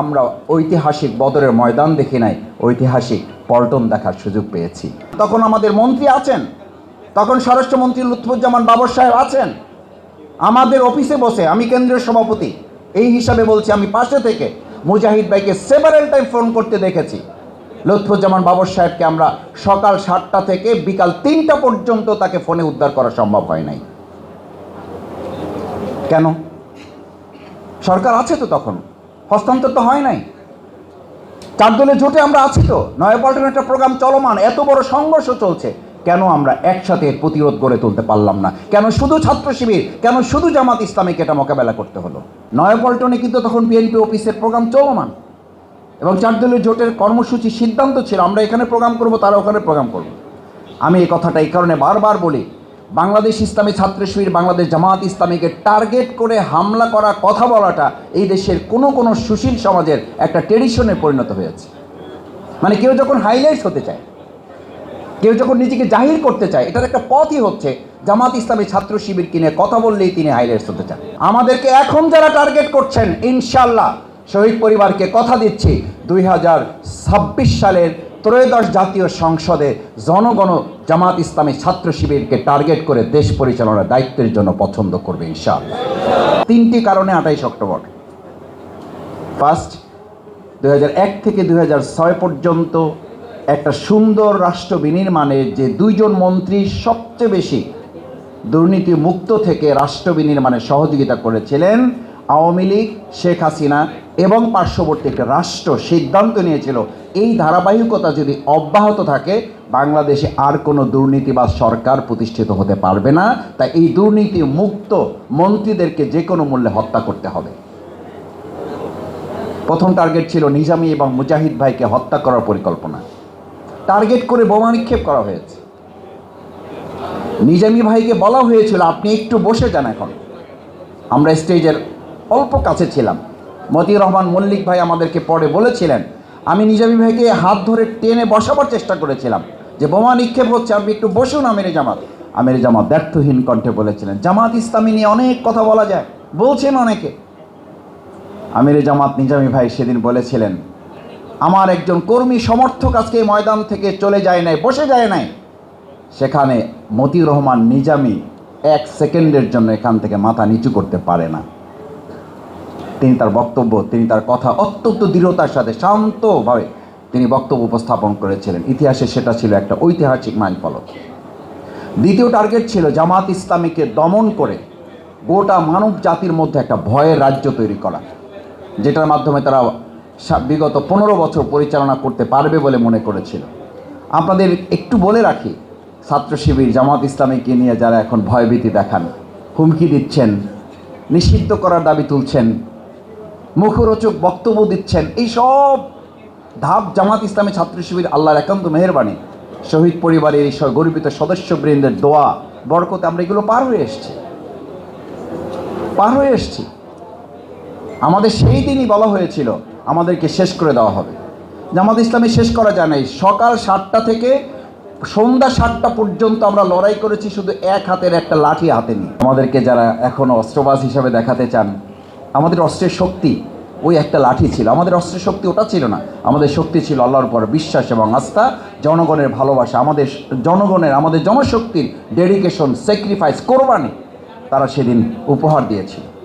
আমরা ঐতিহাসিক বদরের ময়দান দেখি নাই, ঐতিহাসিক পল্টন দেখার সুযোগ পেয়েছি। তখন আমাদের মন্ত্রী আছেন, তখন স্বরাষ্ট্রমন্ত্রী লুৎফুজ্জামান বাবর সাহেব আছেন, আমাদের অফিসে বসে আমি কেন্দ্রীয় সভাপতি, এই হিসাবে বলছি আমি পাশে থেকে মুজাহিদ ভাইকে সেভারেল টাইম ফোন করতে দেখেছি। লুৎফুজ্জামান বাবর সাহেবকে আমরা সকাল সাতটা থেকে বিকাল তিনটা পর্যন্ত তাকে ফোনে উদ্ধার করা সম্ভব হয় নাই। কেন? সরকার আছে তো তখন। হস্তান্তর তো হয় নাই। চার দলে জোটে আমরা আছি তো। নয়াপল্টন একটা প্রোগ্রাম চলমান, এত বড় সংঘর্ষ চলছে। কেন আমরা একসাথে প্রতিরোধ গড়ে তুলতে পারলাম না? কেন শুধু ছাত্র শিবির, কেন শুধু জামাত ইসলামীকে এটা মোকাবেলা করতে হলো? নয়াপল্টনে কিন্তু তখন বিএনপি অফিসের প্রোগ্রাম চলমান। এবং চার দলীয় জোটের কর্মসূচি সিদ্ধান্ত ছিল, আমরা এখানে প্রোগ্রাম করব, তারা ওখানে প্রোগ্রাম করব। আমি এই কথাটা এই কারণে বারবার বলি বাংলাদেশ ইসলামী ছাত্র শিবির, বাংলাদেশ জামাত ইসলামীকে টার্গেট করে হামলা করা কথা বলাটা এই দেশের কোনো কোনো সুশীল সমাজের একটা ট্রেডিশনে পরিণত হয়েছে। মানে কেউ যখন হাইলাইটস হতে চায়, কেউ যখন নিজেকে জাহির করতে চায়, এটার একটা পথই হচ্ছে জামাত ইসলামী ছাত্র শিবির কিনে কথা বললেই তিনি হাইলাইটস হতে চান। আমাদেরকে এখন যারা টার্গেট করছেন ইনশাল্লাহ শহীদ পরিবারকে কথা দিচ্ছি, দুই হাজার ছাব্বিশ সালের ত্রয়োদশ জাতীয় সংসদে জনগণ জামাত ইসলামী ছাত্র শিবিরকে টার্গেট করে দেশ পরিচালনার দায়িত্বের জন্য পছন্দ করবে ইনশাআল্লাহ। তিনটি কারণে আঠাইশ অক্টোবর। ফার্স্ট দু হাজার এক থেকে দু হাজার ছয় পর্যন্ত একটা সুন্দর রাষ্ট্র বিনির্মাণে যে দুইজন মন্ত্রী সবচেয়ে বেশি দুর্নীতি মুক্ত থেকে রাষ্ট্র বিনির্মাণে সহযোগিতা করেছিলেন আওয়ামী লীগ, শেখ হাসিনা এবং পার্শ্ববর্তী একটা রাষ্ট্র সিদ্ধান্ত নিয়েছিল, এই ধারাবাহিকতা যদি অব্যাহত থাকে, বাংলাদেশে আর কোনো দুর্নীতিবাজ সরকার প্রতিষ্ঠিত হতে পারবে না। তাই এই দুর্নীতি মুক্ত মন্ত্রীদেরকে যে কোনো মূল্যে হত্যা করতে হবে। প্রথম টার্গেট ছিল নিজামী এবং মুজাহিদ ভাইকে হত্যা করার পরিকল্পনা। টার্গেট করে বোমা নিক্ষেপ করা হয়েছে। নিজামী ভাইকে বলা হয়েছিল, আপনি একটু বসে যান এখন। আমরা স্টেজের অল্প কাছে ছিলাম। মতিউর রহমান মল্লিক ভাই আমাদেরকে পরে বলেছিলেন, আমি নিজামী ভাইকে হাত ধরে টেনে বসাবার চেষ্টা করেছিলাম যে বোমা নিক্ষেপ হচ্ছে, আপনি একটু বসুন আমির জামাত। আমির জামাত ব্যর্থহীন কণ্ঠে বলেছিলেন, জামাত ইসলামী নিয়ে অনেক কথা বলা যায়, বলছেন অনেকে। আমির জামাত নিজামী ভাই সেদিন বলেছিলেন, আমার একজন কর্মী সমর্থক আজকে ময়দান থেকে চলে যায় নাই, বসে যায় নাই। সেখানে মতিউর রহমান নিজামি এক সেকেন্ডের জন্য এখান থেকে মাথা নিচু করতে পারে না। তিনি তার বক্তব্য, তিনি তার কথা অত্যন্ত দৃঢ়তার সাথে শান্তভাবে তিনি বক্তব্য উপস্থাপন করেছিলেন। ইতিহাসে সেটা ছিল একটা ঐতিহাসিক মাইলফলক। দ্বিতীয় টার্গেট ছিল জামাত ইসলামীকে দমন করে গোটা মানব জাতির মধ্যে একটা ভয়ের রাজ্য তৈরি করা, যেটার মাধ্যমে তারা বিগত পনেরো বছর পরিচালনা করতে পারবে বলে মনে করেছিল। আপনাদের একটু বলে রাখি, ছাত্র শিবির জামাত ইসলামীকে নিয়ে যারা এখন ভয়ভীতি দেখান, হুমকি দিচ্ছেন, নিষিদ্ধ করার দাবি তুলছেন মুখরোচক বক্তব্য দিচ্ছেন। এই সব ধাপ জামাত ইসলামী ছাত্র শিবির আল্লাহর একান্ত মেহরবানি। শহীদ পরিবারের এই গর্বিত সদস্যবৃন্দের দোয়া, বরকতে আমরা এগুলো পার হয়ে এসছি। পার হয়ে এসছি। আমাদের সেই দিনই বলা হয়েছিল, আমাদেরকে শেষ করে দেওয়া হবে। জামাত ইসলামী শেষ করা যায় নাই। সকাল সাতটা থেকে সন্ধ্যা সাতটা পর্যন্ত আমরা লড়াই করেছি শুধু এক হাতের একটা লাঠি হাতে নিয়ে। আমাদেরকে যারা এখনও অস্ত্রবাজ হিসাবে দেখাতে চান আমাদের অস্ত্রের শক্তি ওই একটা লাঠি ছিল। আমাদের অস্ত্রের শক্তি ওটা ছিল না। আমাদের শক্তি ছিল আল্লাহর উপর বিশ্বাস এবং আস্থা, জনগণের ভালোবাসা, আমাদের জনগণের, আমাদের জনশক্তির ডেডিকেশন স্যাক্রিফাইস কোরবানি তারা সেদিন উপহার দিয়েছিল।